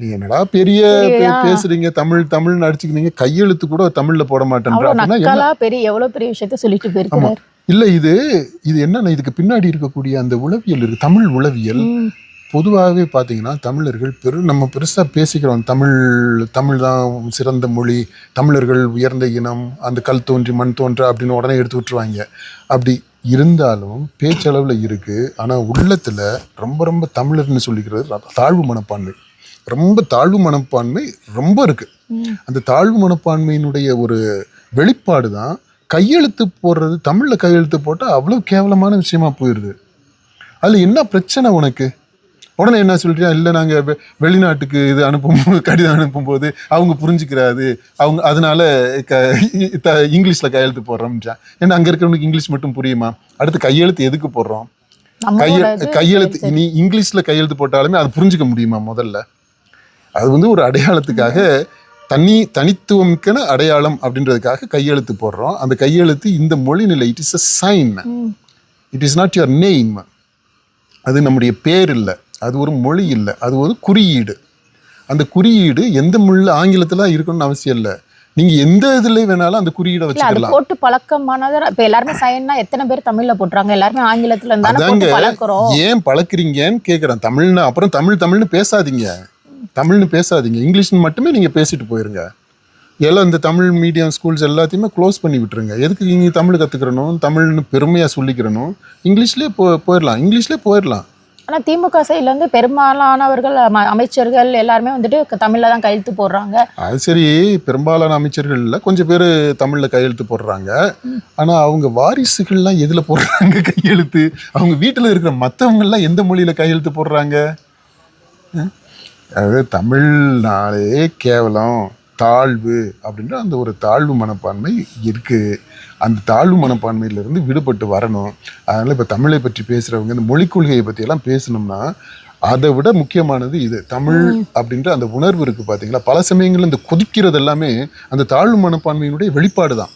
நீங்க என்னடா பெரிய பேசுறீங்க தமிழ் தமிழ் அடிச்சுக்கிறீங்க கையெழுத்து கூட தமிழ்ல போட மாட்டேன்ற பெரிய எவ்வளவு பெரிய விஷயத்த சொல்லிட்டு போயிருக்கிறார். இல்ல இது இது என்னன்னா இதுக்கு பின்னாடி இருக்கக்கூடிய அந்த உளவியல் இருக்கு தமிழ் உளவியல். பொதுவாகவே பார்த்தீங்கன்னா தமிழர்கள் பெரு நம்ம பெருசாக பேசிக்கிறோம். தமிழ் தமிழ் தான் சிறந்த மொழி தமிழர்கள் உயர்ந்த இனம் அந்த கல் தோன்றி மண் தோன்ற அப்படின்னு உடனே எடுத்து விட்டுருவாங்க. அப்படி இருந்தாலும் பேச்சளவில் இருக்குது ஆனால் உள்ளத்தில் ரொம்ப ரொம்ப தமிழர்னு சொல்லிக்கிறது தாழ்வு மனப்பான்மை. ரொம்ப தாழ்வு மனப்பான்மை ரொம்ப இருக்குது ம். அந்த தாழ்வு மனப்பான்மையினுடைய ஒரு வெளிப்பாடு தான் கையெழுத்து போடுறது தமிழில் கையெழுத்து போட்டால் அவ்வளோ கேவலமான விஷயமா போயிடுது அதில் என்ன பிரச்சனை உனக்கு? உடனே என்ன சொல்றியா? இல்லை நாங்கள் வெளிநாட்டுக்கு இது அனுப்பும் கடிதம் அனுப்பும்போது அவங்க புரிஞ்சுக்கிறாது அவங்க அதனால க இங்கிலீஷில் கையெழுத்து போடுறோம்ன்றான் ஏன்னா அங்கே இருக்கிறவனுக்கு இங்கிலீஷ் மட்டும் புரியுமா? அடுத்து கையெழுத்து எதுக்கு போடுறோம்? கையெழு கையெழுத்து நீ இங்கிலீஷில் கையெழுத்து போட்டாலுமே அது புரிஞ்சுக்க முடியுமா முதல்ல? அது வந்து ஒரு அடையாளத்துக்காக தனி தனித்துவமிக்கன அடையாளம் அப்படின்றதுக்காக கையெழுத்து போடுறோம். அந்த கையெழுத்து இந்த மொழி நிலை it is a sign. It is not your name அது நம்முடைய பேர் இல்லை. அது ஒரு மொழி இல்லை. அது ஒரு குறியீடு. அந்த குறியீடு எந்த மொழியில் ஆங்கிலத்தில் இருக்கணும்னு அவசியம் இல்லை. நீங்கள் எந்த இதில் வேணாலும் அந்த குறியீடை வச்சுக்கலாம். போட்டு பழக்கமானது இப்ப எல்லாருமே சைன்னா எத்தனை பேர் தமிழ்ல போட்டுறாங்க? எல்லாருமே ஆங்கிலத்துல போட்டு பழக்கிறோம். ஏன் பழக்கிறீங்கன்னு கேட்குறேன் தமிழ்னு அப்புறம் தமிழ் தமிழ்னு பேசாதீங்க. தமிழ்னு பேசாதீங்க. இங்கிலீஷ்னு மட்டுமே நீங்கள் பேசிட்டு போயிருங்க. எல்லாம் இந்த தமிழ் மீடியம் ஸ்கூல்ஸ் எல்லாத்தையுமே க்ளோஸ் பண்ணி விட்டுருங்க. எதுக்கு நீங்கள் தமிழ் கற்றுக்கிறணும் தமிழ்னு பெருமையாக சொல்லிக்கிறணும்? இங்கிலீஷ்லேயே போ போயிடலாம் இங்கிலீஷ்லேயே போயிடலாம் ஆனா திமுக சைடுல இருந்து பெரும்பாலானவர்கள் அம- அமைச்சர்கள் எல்லாருமே வந்துட்டு தமிழ்ல தான் கையெழுத்து போடுறாங்க. அது சரி பெரும்பாலான அமைச்சர்கள்ல கொஞ்சம் பேர் தமிழில் கையெழுத்து போடுறாங்க. ஆனால் அவங்க வாரிசுகள்லாம் எதில் போடுறாங்க கையெழுத்து? அவங்க வீட்டில் இருக்கிற மற்றவங்கெல்லாம் எந்த மொழியில் கையெழுத்து போடுறாங்க? அதாவது தமிழ்னாலே கேவலம் தாழ்வு அப்படின்ற அந்த ஒரு தாழ்வு மனப்பான்மை இருக்குது அந்த தாழ்வு மனப்பான்மையிலிருந்து விடுபட்டு வரணும். அதனால் இப்போ தமிழை பற்றி பேசுகிறவங்க இந்த மொழிக் கொள்கையை பற்றியெல்லாம் பேசணும்னா அதை விட முக்கியமானது இது. தமிழ் அப்படின்ற அந்த உணர்வு இருக்குது பார்த்தீங்களா பல சமயங்கள்ல இந்த கொதிக்கிறது எல்லாமே அந்த தாழ்வு மனப்பான்மையினுடைய வெளிப்பாடு தான்